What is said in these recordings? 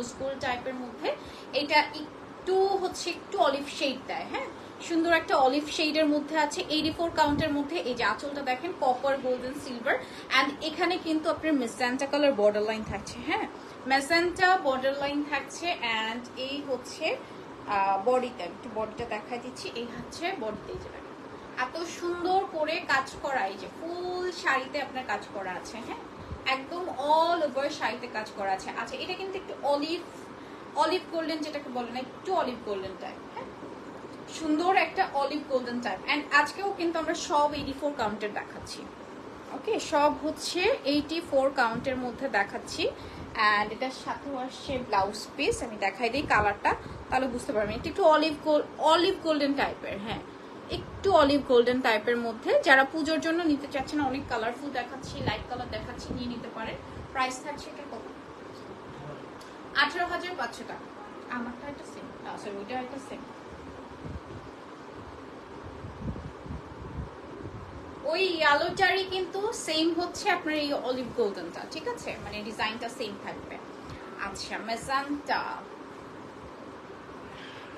Rose gold টাইপের মধ্যে, এটা একটু হচ্ছে একটু অলিভ শেড দেয় হ্যাঁ? সুন্দর একটা অলিভ শেডের মধ্যে আছে এইটি ফোর কাউন্টের মধ্যে, এই যে আঁচলটা দেখেন কপার গোল্ডেন সিলভার অ্যান্ড এখানে কিন্তু আপনার মেসেন্টা কালার বর্ডার লাইন থাকছে হ্যাঁ? মেসেন্টা বর্ডার লাইন থাকছে অ্যান্ড এই হচ্ছে বডিটা একটু বডিটা দেখা দিচ্ছি, এই হচ্ছে বডিতে যে এত সুন্দর করে কাজ করা, এই যে ফুল শাড়িতে আপনার কাজ করা আছে হ্যাঁ? একদম অল ওভার শাড়িতে কাজ করা আছে। আচ্ছা এটা কিন্তু একটু অলিভ অলিভ গোল্ডেন যেটাকে বলে না একটু অলিভ গোল্ডেন টাইপ হ্যাঁ? সুন্দর একটা অলিভ গোল্ডেন টাইপ অ্যান্ড আজকেও কিন্তু আমরা সব এইটি ফোর কাউন্টের দেখাচ্ছি। ওকে সব হচ্ছে এইটি ফোর কাউন্টের মধ্যে দেখাচ্ছি। অ্যান্ড এটার সাথেও আসছে ব্লাউজ পিস আমি দেখাই দিই কালারটা তাহলে বুঝতে পারবেন। এটা একটু অলিভ গোল্ড অলিভ গোল্ডেন টাইপের হ্যাঁ। একটু অলিভ গোল্ডেন টাইপের মধ্যে। যারা পুজোর জন্য নিতে চাচ্ছেন অনেক কালারফুল দেখাচ্ছি লাইট কালার দেখাচ্ছি, নিয়ে নিতে পারেন। প্রাইস থাকছে এটা কত? আঠারো হাজার পাঁচশো টাকা। আমারটা একটা সেম সরি ওইটা একটা সেম ওই আলোটারই কিন্তু সেম হচ্ছে আপনার এই অলিভ গোল্ডেনটা ঠিক আছে? মানে ডিজাইনটা সেম থাকবে। আচ্ছা মেজানটা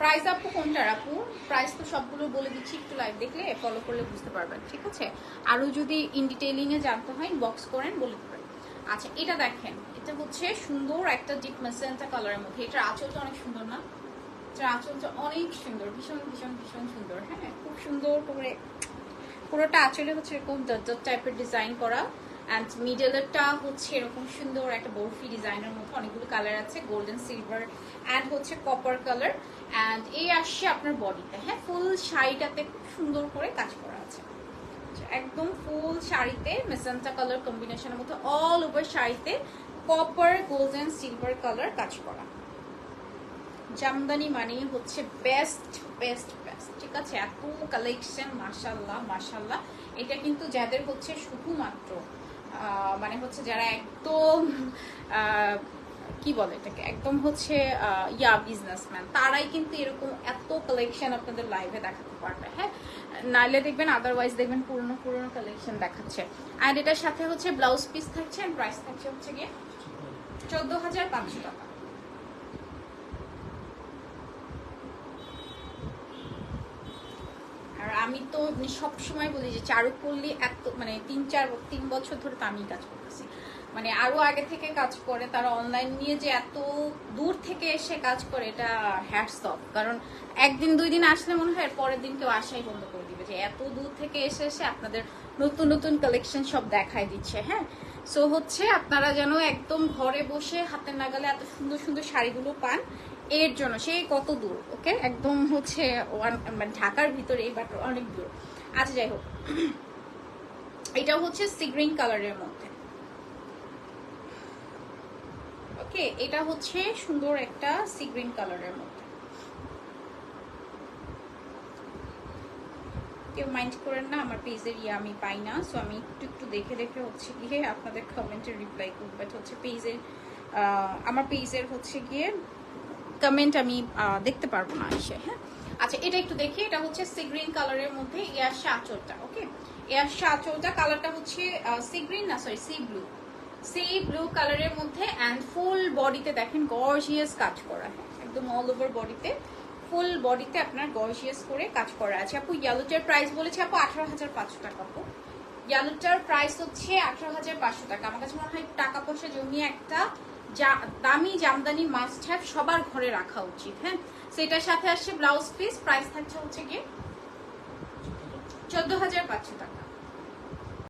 প্রাইস আপু কোনটার আপু প্রাইস তো সবগুলো বলে দিচ্ছি একটু লাইভ দেখলে ফলো করলে বুঝতে পারবেন, ঠিক আছে? আরও যদি ইন ডিটেইলিং এ জানতে হয় বক্স করেন, বলে দেবেন। আচ্ছা এটা দেখেন, এটা হচ্ছে সুন্দর একটা ডিপ মেসেন্টা কালারের মধ্যে। এটার আঁচলটা অনেক সুন্দর না? এটার আঁচলটা অনেক সুন্দর, ভীষণ ভীষণ ভীষণ সুন্দর হ্যাঁ? খুব সুন্দর করে, পুরোটা আঁচলে হচ্ছে এরকম ডট টাইপের ডিজাইন করা। অ্যান্ড মিডলেরটা হচ্ছে এরকম সুন্দর একটা বরফি ডিজাইনের মধ্যে অনেকগুলো কালার আছে গোল্ডেন সিলভার অ্যান্ড হচ্ছে কপার কালার অ্যান্ড এই আসছে আপনার বডিতে হ্যাঁ? ফুল শাড়িটাতে খুব সুন্দর করে কাজ করা আছে। আচ্ছা, একদম ফুল শাড়িতে মেসেন্টা কালার কম্বিনেশনের মধ্যে অল ওভার শাড়িতে কপার গোল্ডেন সিলভার কালার কাজ করা। জামদানি মানে হচ্ছে বেস্ট বেস্ট বেস্ট ঠিক আছে? এত কালেকশন মাশাল্লাহ মাশাল্লাহ এটা কিন্তু যাদের হচ্ছে শুধুমাত্র মানে হচ্ছে যারা একদম কি বলে এটাকে, একদম হচ্ছে ইয়া বিজনেসম্যান তারাই কিন্তু এরকম এত কালেকশন আপনাদের লাইভে দেখাতে পারবে হ্যাঁ? নাইলে দেখবেন আদারওয়াইজ দেখবেন পুরনো পুরনো কালেকশন দেখাচ্ছে। অ্যান্ড এটার সাথে হচ্ছে ব্লাউজ পিস থাকছে অ্যান্ড প্রাইস থাকছে হচ্ছে গিয়ে চোদ্দ হাজার পাঁচশো টাকা আর আমি তো সব সময় বলি যে চারুপল্লী এত মানে তিন চার তিন বছর ধরে তো আমি কাজ করতেছি। মানে আরও আগে থেকে কাজ করে, তারা অনলাইন নিয়ে যে এত দূর থেকে এসে কাজ করে, এটা হ্যাটস অফ কারণ একদিন, দুই দিন আসলে মনে হয় পরের দিন কেউ আসাই বন্ধ করে দিবে যে এত দূর থেকে এসে এসে আপনাদের নতুন নতুন কালেকশন সব দেখাই দিচ্ছে হ্যাঁ? সো হচ্ছে আপনারা যেন একদম ঘরে বসে হাতের নাগালে এত সুন্দর সুন্দর শাড়িগুলো পান, এর জন্য। সেই কত দূর, ওকে? একদম হচ্ছে মানে ঢাকার ভিতরে এই বাট অনেক দূর। আচ্ছা যাই হোক। এটা হচ্ছে সি গ্রিন কালারের মধ্যে। ওকে? এটা হচ্ছে সুন্দর একটা সি গ্রিন কালারের মধ্যে। কেউ মাইন্ড করেন না, আমার পেজের ইয়ে আমি পাই না। সো আমি একটু একটু দেখে দেখে হচ্ছে গিয়ে আপনাদের কমেন্টের রিপ্লাই করব। বাট হচ্ছে পেজের আমার পেজের হচ্ছে গিয়ে কমেন্ট আমি দেখতে পারব না এসে হ্যাঁ? আচ্ছা এটা একটু দেখি। এটা হচ্ছে সি গ্রিন কালারের মধ্যে এয়ার আঁচলটা ওকে এয়ার আঁচলটা কালারটা হচ্ছে সি গ্রিন না sorry sea blue sea blue কালারের মধ্যে অ্যান্ড ফুল বডিতে দেখেন গর্জিয়াস কাজ করা হ্যাঁ? একদম অল ওভার বডিতে ফুল বডিতে আপনার গর্জিয়াস করে কাজ করা আছে। আপু ইয়ালোটার প্রাইস বলেছে আপু আঠারো হাজার পাঁচশো টাকা আপু। ইয়ালোটার প্রাইস হচ্ছে আঠারো হাজার পাঁচশো টাকা। আমার কাছে মনে হয় টাকা পয়সা জমিয়ে একটা দামি জামদানি মাস্ট হ্যাভ সবার ঘরে রাখা উচিত হ্যাঁ? সেটার সাথে আসছে ব্লাউজ পিস প্রাইস থাকছে হচ্ছে গিয়ে চোদ্দ হাজার পাঁচশো টাকা।